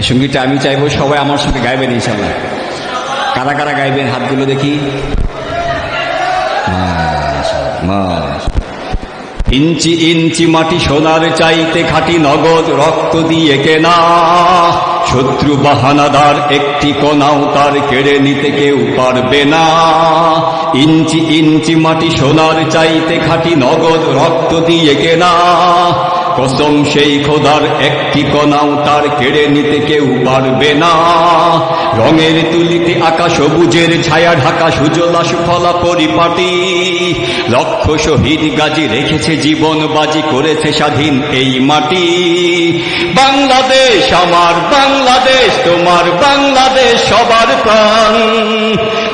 এই সঙ্গীতটা আমি চাইব, সবাই আমার সঙ্গে গাইবেন ইনশাল্লাহ কারা কারা গাইবেন, হাতগুলো দেখি। ইঞ্চি ইঞ্চি মাটি সোনার চাইতে খাটি নগদ রক্ত দিয়ে কেনা। শত্রু বাহানাদার একটি কণাও তার কেড়ে নিতে কেউ পারবে না। ইঞ্চি ইঞ্চি মাটি সোনার চাইতে খাটি নগদ রক্ত দিয়ে কেনা। কসম সেই খোদার একটি কণাও তার কেড়ে নিতে কেউ পারবে না। রঙের তুলিতে আকা সবুজের ছায়া ঢাকা সুজলা সুফলা পরিপাটি। লক্ষ শহীদ গাজী রেখেছে জীবন, বাজি করেছে স্বাধীন এই মাটি। বাংলাদেশ আমার, বাংলাদেশ তোমার, বাংলাদেশ সবার প্রাণ।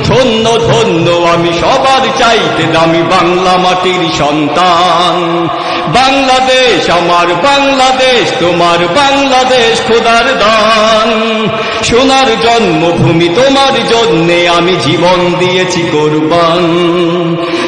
ধন্য ধন্য আমি সবার চাইতে দামি বাংলা মাটির সন্তান। বাংলাদেশ আমার বাংলাদেশ, তোমার বাংলাদেশ খোদার দান। সোনার জন্মভূমি তোমার জন্যে আমি জীবন দিয়েছি কোরবান।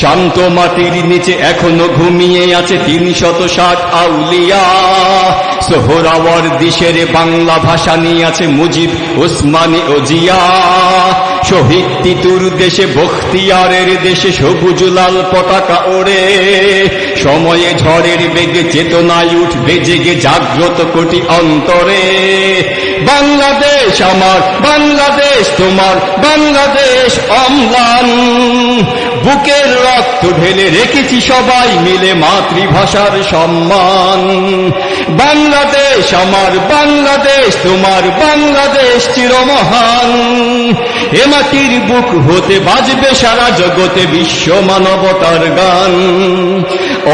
শান্ত মাটির নিচে এখনও ঘুমিয়ে আছে তিন শত ষাট আউলিয়া। সোহরাওয়ার দিশের বাংলা ভাষা নিয়ে আছে মুজিব, ওসমানী ও জিয়া। শহীদ তিতুর দেশে বখতিয়ারের দেশে সবুজ লাল পতাকা ওড়ে। সময়ে ঝড়ের বেগে চেতনায় উঠবে, জেগে জাগ্রত কোটি অন্তরে। বাংলাদেশ আমার, বাংলাদেশ তোমার বাংলাদেশ অম্লান। বুকের রক্ত ঢেলে রেখেছি সবাই মিলে মাতৃভাষার সম্মান। বাংলাদেশ আমার বাংলাদেশ, তোমার বাংলাদেশ চিরমহান। এ মাটির বুক হতে বাজবে সারা জগতে বিশ্ব মানবতার গান।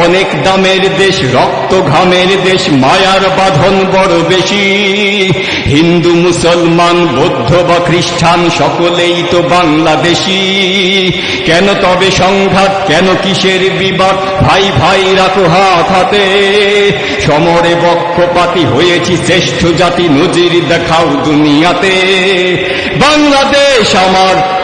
অনেক দামের দেশ, রক্ত ঘামের দেশ, মায়ার বাঁধন বড় বেশি। হিন্দু, মুসলমান, বৌদ্ধ বা খ্রিস্টান, সকলেই তো বাংলাদেশি। কেন তবে সংঘাত, কেন কিসের বিবাদ? ভাই ভাই, রাখো হাত হাতে। সমরে বক্ষপাতি হয়েছি, শ্রেষ্ঠ জাতি নজির দেখাও দুনিয়াতে। বাংলাদেশ আমার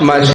Mas